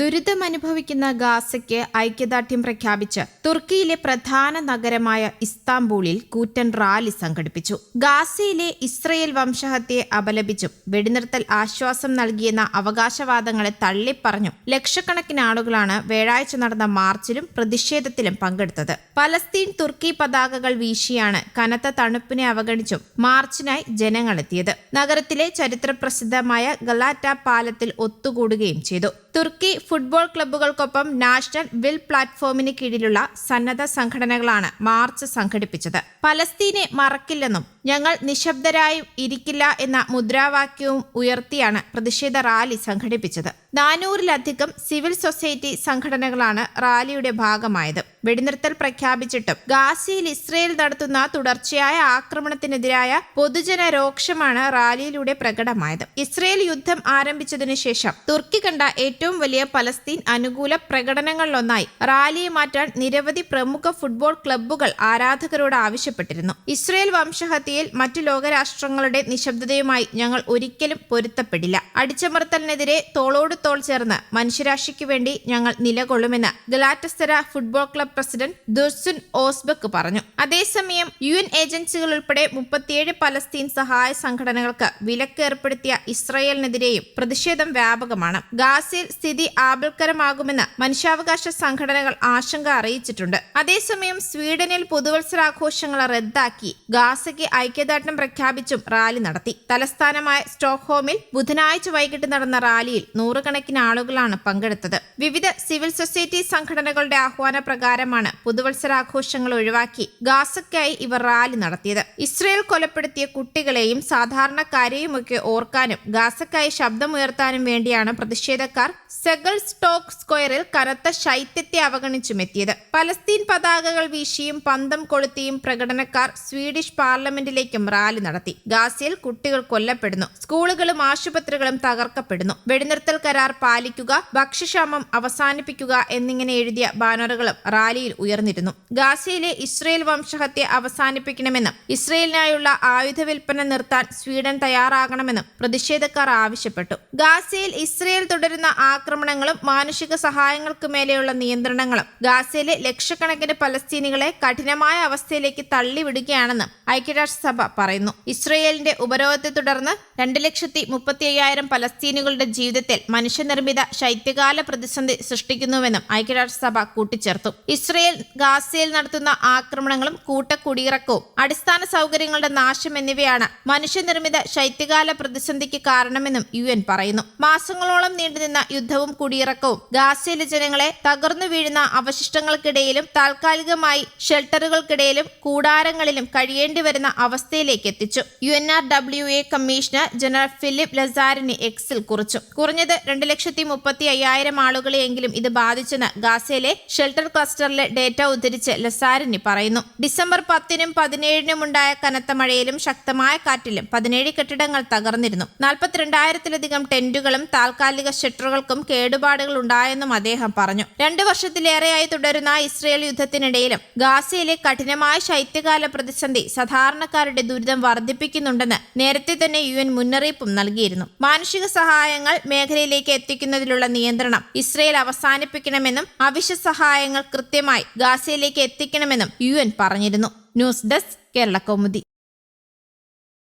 ദുരിതമനുഭവിക്കുന്ന ഗാസയ്ക്ക് ഐക്യദാർഢ്യം പ്രഖ്യാപിച്ച് തുർക്കിയിലെ പ്രധാന നഗരമായ ഇസ്താംബൂളിൽ കൂറ്റൻ റാലി സംഘടിപ്പിച്ചു. ഗാസയിലെ ഇസ്രയേൽ വംശഹത്യയെ അപലപിച്ചും വെടിനിർത്തൽ ആശ്വാസം നൽകിയെന്ന അവകാശവാദങ്ങളെ തള്ളിപ്പറഞ്ഞും ലക്ഷക്കണക്കിന് ആളുകളാണ് വ്യാഴാഴ്ച നടന്ന മാർച്ചിലും പ്രതിഷേധത്തിലും പങ്കെടുത്തത്. പലസ്തീൻ തുർക്കി പതാകകൾ വീശിയാണ് കനത്ത തണുപ്പിനെ അവഗണിച്ചും മാർച്ചിനായി ജനങ്ങളെത്തിയത്. നഗരത്തിലെ ചരിത്രപ്രസിദ്ധമായ ഗലാറ്റ പാലത്തിൽ ഒത്തുകൂടുകയും ചെയ്തു. തുർക്കി ഫുട്ബോൾ ക്ലബ്ബുകൾക്കൊപ്പം നാഷണൽ വിൽ പ്ലാറ്റ്ഫോമിന് കീഴിലുള്ള സന്നദ്ധ സംഘടനകളാണ് മാർച്ച് സംഘടിപ്പിച്ചത്. പലസ്തീനെ മറക്കില്ലെന്നും ഞങ്ങൾ നിശബ്ദരായും ഇരിക്കില്ല എന്ന മുദ്രാവാക്യവും ഉയർത്തിയാണ് പ്രതിഷേധ റാലി സംഘടിപ്പിച്ചത്. നാനൂറിലധികം സിവിൽ സൊസൈറ്റി സംഘടനകളാണ് റാലിയുടെ ഭാഗമായത്. വെടിനിർത്തൽ പ്രഖ്യാപിച്ചിട്ടും ഗാസിയിൽ ഇസ്രയേൽ നടത്തുന്ന തുടർച്ചയായ ആക്രമണത്തിനെതിരായ പൊതുജന രോക്ഷമാണ് റാലിയിലൂടെ പ്രകടമായത്. ഇസ്രയേൽ യുദ്ധം ആരംഭിച്ചതിനു ശേഷം തുർക്കി കണ്ട ഏറ്റവും വലിയ പലസ്തീൻ അനുകൂല പ്രകടനങ്ങളിലൊന്നായി റാലിയെ മാറ്റാൻ നിരവധി പ്രമുഖ ഫുട്ബോൾ ക്ലബ്ബുകൾ ആരാധകരോട് ആവശ്യപ്പെട്ടിരുന്നു. ഇസ്രയേൽ വംശഹത്യയിൽ മറ്റു ലോകരാഷ്ട്രങ്ങളുടെ നിശബ്ദതയുമായി ഞങ്ങൾ ഒരിക്കലും പൊരുത്തപ്പെടില്ല. അടിച്ചമർത്തലിനെതിരെ തോളോട് തോൾ ചേർന്ന് മനുഷ്യരാശിക്ക് വേണ്ടി ഞങ്ങൾ നിലകൊള്ളുമെന്ന് Galatasaray football club president Dursun Ozbek പറഞ്ഞു. അതേസമയം യു എൻ ഏജൻസികൾ ഉൾപ്പെടെ മുപ്പത്തിയേഴ് പലസ്തീൻ സഹായ സംഘടനകൾക്ക് വിലക്ക് ഏർപ്പെടുത്തിയ ഇസ്രയേലിനെതിരെയും പ്രതിഷേധം വ്യാപകമാണ്. ഗാസയിൽ സ്ഥിതി ആപൽക്കരമാകുമെന്ന് മനുഷ്യാവകാശ സംഘടനകൾ ആശങ്ക അറിയിച്ചിട്ടുണ്ട്. അതേസമയം സ്വീഡനിൽ പുതുവത്സരാഘോഷങ്ങൾ റദ്ദാക്കി ഗാസയ്ക്ക് ഐക്യദാർഢ്യം പ്രഖ്യാപിച്ചും റാലി നടത്തി. തലസ്ഥാനമായ സ്റ്റോക്ക്ഹോമിൽ ബുധനാഴ്ച വൈകിട്ട് നടന്ന റാലിയിൽ നൂറുകണക്കിന് ആളുകളാണ് പങ്കെടുത്തത്. വിവിധ സിവിൽ സൊസൈറ്റി സംഘടനകളുടെ ആഹ്വാന പ്രകാരമാണ് പുതുവത്സരാഘോഷങ്ങൾ ഒഴിവാക്കി ഗാസയ്ക്കായി ഇവർ റാലി നടത്തിയത്. ഇസ്രയേൽ കൊലപ്പെടുത്തിയ കുട്ടികളെയും സാധാരണക്കാരെയുമൊക്കെ ഓർക്കാനും ഗാസയ്ക്കായി ശബ്ദമുയർത്താനും വേണ്ടിയാണ് പ്രതിഷേധക്കാർ സെഗൾ സ്റ്റോക്ക് സ്ക്വയറിൽ കനത്ത ശൈത്യത്തെ അവഗണിച്ചുമെത്തിയത്. പലസ്തീൻ പതാകകൾ വീശിയും പന്തം കൊളുത്തിയും പ്രകടനക്കാർ സ്വീഡിഷ് പാർലമെന്റിലേക്കും റാലി നടത്തി. ഗാസയിൽ കുട്ടികൾ കൊല്ലപ്പെടുന്നു. സ്കൂളുകളും ആശുപത്രികളും തകർക്കപ്പെടുന്നു. വെടിനിർത്തൽ കരാർ പാലിക്കുക ഭക്ഷ്യക്ഷാമം അവസാനിപ്പിക്കുക എന്നിങ്ങനെ എഴുതിയ ബാനറുകളും റാലിയിൽ ഉയർന്നിരുന്നു. ഗാസയിലെ ഇസ്രയേൽ വംശഹത്യ അവസാനിപ്പിക്കണമെന്നും ഇസ്രയേലിനായുള്ള ആയുധ വിൽപ്പന നിർത്താൻ സ്വീഡൻ തയ്യാറാകണമെന്നും പ്രതിഷേധക്കാർ ആവശ്യപ്പെട്ടു. ഗാസയിൽ ഇസ്രയേൽ തുടരുന്ന ആക്രമണങ്ങളും മാനുഷിക സഹായങ്ങൾക്ക് മേലെയുള്ള നിയന്ത്രണങ്ങളും ഗാസയിലെ ലക്ഷക്കണക്കിന് പലസ്തീനികളെ കഠിനമായ അവസ്ഥയിലേക്ക് തള്ളിവിടുകയാണെന്ന് ഐക്യരാഷ്ട്രസഭ പറയുന്നു. ഇസ്രയേലിന്റെ ഉപരോധത്തെ തുടർന്ന് രണ്ട് ലക്ഷത്തി മുപ്പത്തി അയ്യായിരം പലസ്തീനുകളുടെ ജീവിതത്തിൽ മനുഷ്യനിർമ്മിത ശൈത്യകാല പ്രതിസന്ധി സൃഷ്ടിക്കുന്നുവെന്നും ഐക്യരാഷ്ട്രസഭ കൂട്ടിച്ചേർത്തു. ഇസ്രയേൽ ഗാസയിൽ നടത്തുന്ന ആക്രമണങ്ങളും കൂട്ടക്കുടിയിറക്കവും അടിസ്ഥാന സൗകര്യങ്ങളുടെ നാശം എന്നിവയാണ് മനുഷ്യനിർമ്മിത ശൈത്യകാല പ്രതിസന്ധിക്ക് കാരണമെന്നും യു എൻ പറയുന്നു. മാസങ്ങളോളം നീണ്ടുനിന്ന യുദ്ധവും കുടിയിറക്കവും ഗാസയിലെ ജനങ്ങളെ തകർന്നു വീഴുന്ന അവശിഷ്ടങ്ങൾക്കിടയിലും താൽക്കാലികമായി ഷെൽട്ടറുകൾക്കിടയിലും കൂടാരങ്ങളിലും കഴിയേണ്ടി വരുന്ന അവസ്ഥയിലേക്ക് എത്തിച്ചു. U N R W A commissioner general Philippe Lazzarini എക്സിൽ കുറിച്ചു. കുറഞ്ഞത് രണ്ട് ലക്ഷത്തി മുപ്പത്തി അയ്യായിരം ആളുകളെയെങ്കിലും ഇത് ബാധിച്ചെന്ന് ഗാസയിലെ ഷെൽട്ടർ ക്ലസ്റ്ററിലെ ഡേറ്റ ഉദ്ധരിച്ച് ലസാരിനി പറയുന്നു. ഡിസംബർ പത്തിനും പതിനേഴിനും ഉണ്ടായ കനത്ത മഴയിലും ശക്തമായ കാറ്റിലും പതിനേഴ് കെട്ടിടങ്ങൾ തകർന്നിരുന്നു. നാൽപ്പത്തിരണ്ടായിരത്തിലധികം ടെന്റുകളും താൽക്കാലിക ഷട്ടറുകൾക്കും കേടുപാടുകൾ ഉണ്ടായെന്നും അദ്ദേഹം പറഞ്ഞു. രണ്ടു വർഷത്തിലേറെയായി തുടരുന്ന ഇസ്രയേൽ യുദ്ധത്തിനിടയിലും ഗാസയിലെ കഠിനമായ ശൈത്യകാല പ്രതിസന്ധി സാധാരണക്കാരുടെ ദുരിതം വർദ്ധിപ്പിക്കുന്നുണ്ടെന്ന് നേരത്തെ തന്നെ യു എൻ മുന്നറിയിപ്പും നൽകിയിരുന്നു. മാനുഷിക സഹായങ്ങൾ മേഖലയിലേക്ക് എത്തിക്കുന്നതിലുള്ള നിയന്ത്രണം ഇസ്രയേൽ അവസാനിപ്പിക്കണമെന്നും അവശ്യ സഹായങ്ങൾ കൃത്യമായി ഗാസയിലേക്ക് എത്തിക്കണമെന്നും യു പറഞ്ഞിരുന്നു. News desk Kerala Kaumudi.